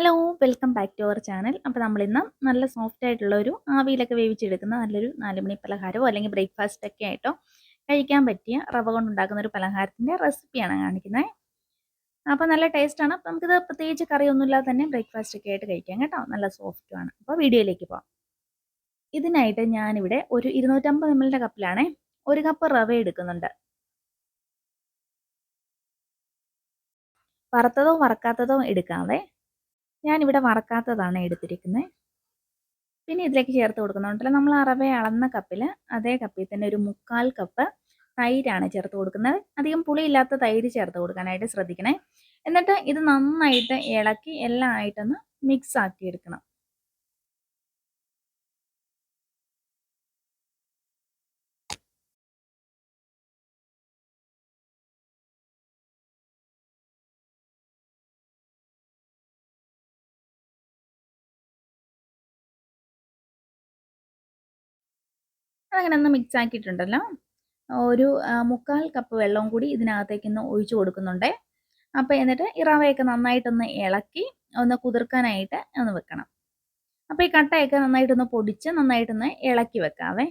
Hello welcome back to our channel. അപ്പോൾ നമ്മളിന്ന് നല്ല സോഫ്റ്റ് ആയിട്ടുള്ള ഒരു ആവിയിലൊക്കെ വേവിച്ചെടുക്കുന്ന നല്ലൊരു നാലുമണി പലഹാരമോ അല്ലെങ്കിൽ ബ്രേക്ക്ഫാസ്റ്റ് ഒക്കെ ആയിട്ടോ കഴിക്കാൻ പറ്റിയ റവ കൊണ്ടുണ്ടാക്കുന്ന ഒരു പലഹാരത്തിന്റെ റെസിപ്പിയാണ് കാണിക്കുന്നത് അപ്പോൾ നല്ല ടേസ്റ്റാണ് അപ്പോൾ നമുക്കിത് പ്രത്യേകിച്ച് കറിയൊന്നുമില്ലാതെ തന്നെ ബ്രേക്ക്ഫാസ്റ്റ് ഒക്കെ ആയിട്ട് കഴിക്കാം കേട്ടോ. നല്ല സോഫ്റ്റുമാണ് അപ്പോൾ വീഡിയോയിലേക്ക് പോകാം ഇതിനായിട്ട് ഞാനിവിടെ ഒരു ഇരുന്നൂറ്റമ്പത് എം എല്ലിന്റെ കപ്പിലാണേ ഒരു കപ്പ് റവ എടുക്കുന്നുണ്ട്. വറുത്തതോ വറക്കാത്തതോ എടുക്കാതെ ഞാനിവിടെ വറക്കാത്തതാണ് എടുത്തിരിക്കുന്നത് പിന്നെ ഇതിലേക്ക് ചേർത്ത് കൊടുക്കുന്നുണ്ടല്ലോ. നമ്മൾ അറവ അളന്ന കപ്പിൽ അതേ കപ്പിൽ തന്നെ ഒരു മുക്കാൽ കപ്പ് തൈരാണ് ചേർത്ത് കൊടുക്കുന്നത്. അധികം പുളിയില്ലാത്ത തൈര് ചേർത്ത് കൊടുക്കാനായിട്ട് ശ്രദ്ധിക്കണേ. എന്നിട്ട് ഇത് നന്നായിട്ട് ഇളക്കി എല്ലാം ആയിട്ടൊന്ന് മിക്സ് ആക്കി എടുക്കണം. അതങ്ങനെ ഒന്ന് മിക്സ് ആക്കിയിട്ടുണ്ടല്ലോ ഒരു മുക്കാൽ കപ്പ് വെള്ളവും കൂടി ഇതിനകത്തേക്ക് ഒന്ന് ഒഴിച്ചു കൊടുക്കുന്നുണ്ട്. അപ്പോൾ എന്നിട്ട് ഈ റവയൊക്കെ നന്നായിട്ടൊന്ന് ഇളക്കി ഒന്ന് കുതിർക്കാനായിട്ട് ഒന്ന് വെക്കണം. അപ്പോൾ ഈ കട്ടയൊക്കെ നന്നായിട്ടൊന്ന് പൊടിച്ച് നന്നായിട്ടൊന്ന് ഇളക്കി വെക്കാവേ.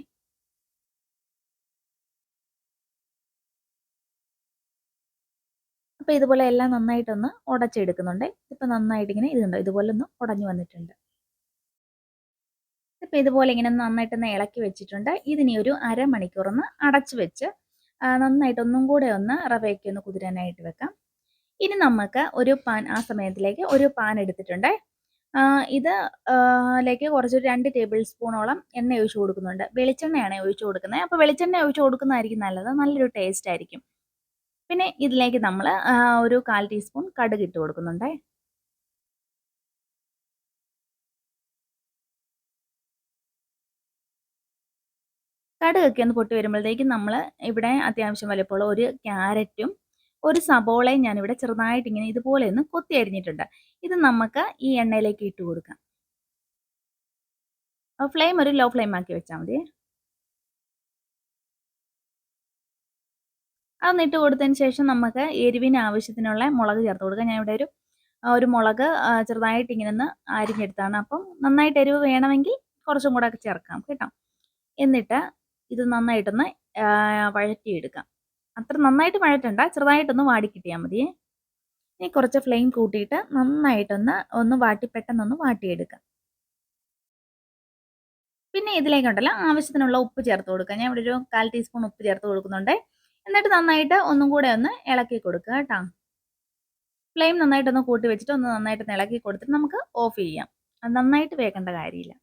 അപ്പോൾ ഇതുപോലെ എല്ലാം നന്നായിട്ടൊന്ന് ഉടച്ചെടുക്കുന്നുണ്ട്. ഇപ്പം നന്നായിട്ടിങ്ങനെ ഇതുണ്ടോ? ഇതുപോലെ ഒന്ന് ഉടഞ്ഞു വന്നിട്ടുണ്ട്. ഇപ്പം ഇതുപോലെ ഇങ്ങനെ നന്നായിട്ടൊന്ന് ഇളക്കി വെച്ചിട്ടുണ്ട്. ഇതിനി ഒരു അരമണിക്കൂറൊന്ന് അടച്ചു വെച്ച് നന്നായിട്ട് ഒന്നും കൂടെ ഒന്ന് റവയൊക്കെ ഒന്ന് കുതിരാനായിട്ട് വെക്കാം. ഇനി നമുക്ക് ഒരു പാൻ ആ സമയത്തിലേക്ക് ഒരു പാൻ എടുത്തിട്ടുണ്ട്. ഇത് ലേക്ക് കുറച്ചൊരു രണ്ട് ടേബിൾ സ്പൂണോളം എണ്ണ ഒഴിച്ചു കൊടുക്കുന്നുണ്ട്. വെളിച്ചെണ്ണയാണ് ഒഴിച്ചു കൊടുക്കുന്നത്. അപ്പോൾ വെളിച്ചെണ്ണ ഒഴിച്ചു കൊടുക്കുന്നതായിരിക്കും നല്ലത്. നല്ലൊരു ടേസ്റ്റ് ആയിരിക്കും. പിന്നെ ഇതിലേക്ക് നമ്മൾ ഒരു കാൽ ടീസ്പൂൺ കടുക് ഇട്ട് കൊടുക്കുന്നുണ്ട്. കടുകൊക്കെ ഒന്ന് പൊട്ടി വരുമ്പോഴത്തേക്കും നമ്മൾ ഇവിടെ അത്യാവശ്യം വലുപ്പമുള്ള ഒരു ക്യാരറ്റും ഒരു സബോളയും ഇവിടെ ചെറുതായിട്ട് ഇങ്ങനെ ഇതുപോലെ ഒന്ന് കൊത്തി അരിഞ്ഞിട്ടുണ്ട്. ഇത് നമുക്ക് ഈ എണ്ണയിലേക്ക് ഇട്ട് കൊടുക്കാം. ഫ്ലെയിം ഒരു ലോ ഫ്ലെയിം ആക്കി വെച്ചാൽ മതി. അതൊന്ന് കൊടുത്തതിന് ശേഷം നമുക്ക് എരിവിന് ആവശ്യത്തിനുള്ള മുളക് ചേർത്ത് കൊടുക്കാം. ഞാൻ ഇവിടെ ഒരു ഒരു മുളക് ചെറുതായിട്ട് ഇങ്ങനെ ഒന്ന് അരിഞ്ഞെടുത്താണ്. അപ്പം നന്നായിട്ട് എരിവ് വേണമെങ്കിൽ കുറച്ചും കൂടെ ചേർക്കാം കേട്ടോ. എന്നിട്ട് ഇത് നന്നായിട്ടൊന്ന് വഴറ്റിയെടുക്കാം. അത്ര നന്നായിട്ട് വഴറ്റണ്ട ചെറുതായിട്ടൊന്ന് വാടിക്കിട്ടിയാൽ മതിയേ. ഇനി കുറച്ച് ഫ്ലെയിം കൂട്ടിയിട്ട് നന്നായിട്ടൊന്ന് ഒന്ന് വാട്ടി പെട്ടെന്നൊന്ന് വാട്ടിയെടുക്കാം. പിന്നെ ഇതിലേക്കുണ്ടല്ലോ ആവശ്യത്തിനുള്ള ഉപ്പ് ചേർത്ത് കൊടുക്കുക. ഞാൻ ഇവിടെ ഒരു കാൽ ടീസ്പൂൺ ഉപ്പ് ചേർത്ത് കൊടുക്കുന്നുണ്ട്. എന്നിട്ട് നന്നായിട്ട് ഒന്നും കൂടെ ഒന്ന് ഇളക്കി കൊടുക്കുക കേട്ടോ. ഫ്ലെയിം നന്നായിട്ടൊന്ന് കൂട്ടി വെച്ചിട്ട് ഒന്ന് നന്നായിട്ട് ഇളക്കി കൊടുത്തിട്ട് നമുക്ക് ഓഫ് ചെയ്യാം. അത് നന്നായിട്ട് വേക്കേണ്ട കാര്യമില്ല.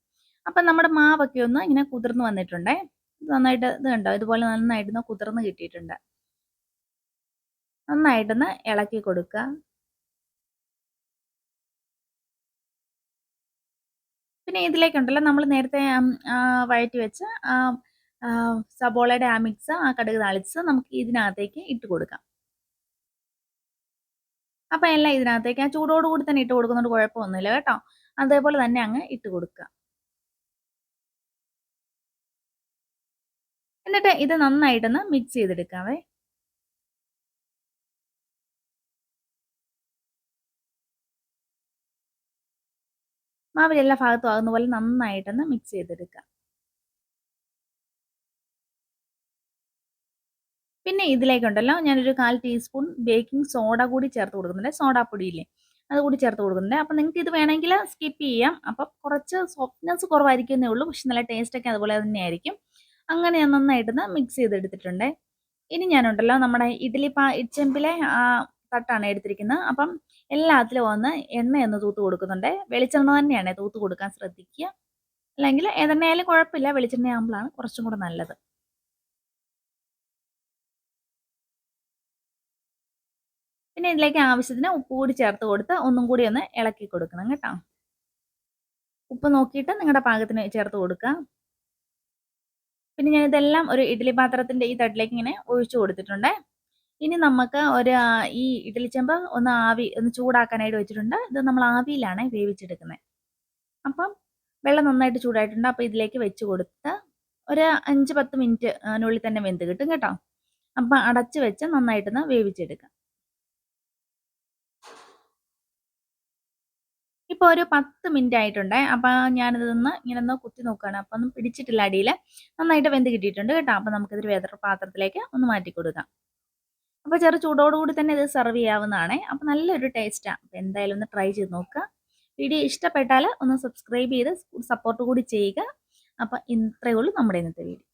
അപ്പം നമ്മുടെ മാവൊക്കെ ഒന്ന് ഇങ്ങനെ കുതിർന്ന് വന്നിട്ടുണ്ടേ. നന്നായിട്ട് ഇത് കണ്ടോ ഇതുപോലെ നന്നായിട്ടൊന്ന് കുതിർന്ന് കിട്ടിയിട്ടുണ്ട്. നന്നായിട്ടൊന്ന് ഇളക്കി കൊടുക്കുക. പിന്നെ ഇതിലേക്കുണ്ടല്ലോ നമ്മൾ നേരത്തെ വയറ്റി വെച്ച സബോളയുടെ ആ മിക്സ് ആ കടുക് താളിച്ച് നമുക്ക് ഇതിനകത്തേക്ക് ഇട്ട് കൊടുക്കാം. അപ്പം എല്ലാം ഇതിനകത്തേക്ക് ആ ചൂടോടുകൂടി തന്നെ ഇട്ട് കൊടുക്കുന്നതുകൊണ്ട് കുഴപ്പമൊന്നുമില്ല കേട്ടോ. അതേപോലെ തന്നെ അങ്ങ് ഇട്ട് കൊടുക്കുക. എന്നിട്ട് ഇത് നന്നായിട്ടൊന്ന് മിക്സ് ചെയ്തെടുക്കാവേ. മാവിൽ എല്ലാ ഭാഗത്തും ആകുന്ന പോലെ നന്നായിട്ടൊന്ന് മിക്സ് ചെയ്തെടുക്കുക പിന്നെ ഇതിലേക്കുണ്ടല്ലോ ഞാനൊരു കാൽ ടീസ്പൂൺ ബേക്കിംഗ് സോഡ കൂടി ചേർത്ത് കൊടുക്കുന്നുണ്ട്. സോഡാപ്പൊടിയില്ലേ അത് കൂടി ചേർത്ത് കൊടുക്കുന്നുണ്ട്. അപ്പം നിങ്ങൾക്ക് ഇത് വേണമെങ്കിൽ സ്കിപ്പ് ചെയ്യാം. അപ്പം കുറച്ച് സോഫ്റ്റ്നെസ് കുറവായിരിക്കുന്നേ ഉള്ളൂ. പക്ഷെ നല്ല ടേസ്റ്റൊക്കെ അതുപോലെ തന്നെയായിരിക്കും അങ്ങനെ ഞാൻ നന്നായിട്ടൊന്ന് മിക്സ് ചെയ്തെടുത്തിട്ടുണ്ട്. ഇനി ഞാനുണ്ടല്ലോ നമ്മുടെ ഇഡ്ഡലി പാ ഇച്ചെമ്പിലെ ആ തട്ടാണ് എടുത്തിരിക്കുന്നത്. അപ്പം എല്ലാത്തിലും ഒന്ന് എണ്ണയൊന്ന് തൂത്ത് കൊടുക്കുന്നുണ്ട്. വെളിച്ചെണ്ണ തന്നെയാണ് തൂത്ത് കൊടുക്കാൻ ശ്രദ്ധിക്കുക. അല്ലെങ്കിൽ ഏതെണ്ണയായാലും കുഴപ്പമില്ല. വെളിച്ചെണ്ണ ആകുമ്പോഴാണ് കുറച്ചും കൂടെ നല്ലത്. പിന്നെ ഇതിലേക്ക് ആവശ്യത്തിന് ഉപ്പ് കൂടി ചേർത്ത് കൊടുത്ത് ഒന്നും കൂടി ഒന്ന് ഇളക്കി കൊടുക്കണം കേട്ടോ. ഉപ്പ് നോക്കിയിട്ട് നിങ്ങളുടെ പാകത്തിന് ചേർത്ത് കൊടുക്കുക. പിന്നെ ഞാൻ ഇതെല്ലാം ഒരു ഇഡ്ഡലി പാത്രത്തിന്റെ ഈ തട്ടിലേക്ക് ഇങ്ങനെ ഒഴിച്ചു കൊടുത്തിട്ടുണ്ട്. ഇനി നമുക്ക് ഒരു ഈ ഇഡ്ഡലി ചെമ്പ് ഒന്ന് ആവി ഒന്ന് ചൂടാക്കാനായിട്ട് വെച്ചിട്ടുണ്ട്. ഇത് നമ്മൾ ആവിയിലാണ് വേവിച്ചെടുക്കുന്നത്. അപ്പം വെള്ളം നന്നായിട്ട് ചൂടായിട്ടുണ്ട്. അപ്പോൾ ഇതിലേക്ക് വെച്ച് കൊടുത്ത് ഒരു അഞ്ച് പത്ത് മിനിറ്റ് അതിനുള്ളിൽ തന്നെ വെന്ത് കിട്ടും കേട്ടോ. അപ്പം അടച്ച് വെച്ച് നന്നായിട്ടൊന്ന് വേവിച്ചെടുക്കാം. ഇപ്പോൾ ഒരു പത്ത് മിനിറ്റ് ആയിട്ടുണ്ട്. അപ്പോൾ ഞാനിതൊന്ന് ഇങ്ങനെ ഒന്ന് കുത്തി നോക്കുകയാണ് അപ്പോൾ ഒന്നും പിടിച്ചിട്ടില്ല അടിയിൽ നന്നായിട്ട് വെന്ത് കിട്ടിയിട്ടുണ്ട് കേട്ടോ. അപ്പോൾ നമുക്കിതൊരു വേദർ പാത്രത്തിലേക്ക് ഒന്ന് മാറ്റി കൊടുക്കാം. അപ്പോൾ ചെറു ചൂടോടുകൂടി തന്നെ ഇത് സെർവ് ചെയ്യാവുന്നതാണ്. അപ്പോൾ നല്ലൊരു ടേസ്റ്റാണ് അപ്പോൾ എന്തായാലും ഒന്ന് ട്രൈ ചെയ്ത് നോക്കുക. വീഡിയോ ഇഷ്ടപ്പെട്ടാൽ ഒന്ന് സബ്സ്ക്രൈബ് ചെയ്ത് സപ്പോർട്ട് കൂടി ചെയ്യുക. അപ്പോൾ ഇത്രയേ ഉള്ളൂ നമ്മുടെ ഇന്നത്തെ വീഡിയോ.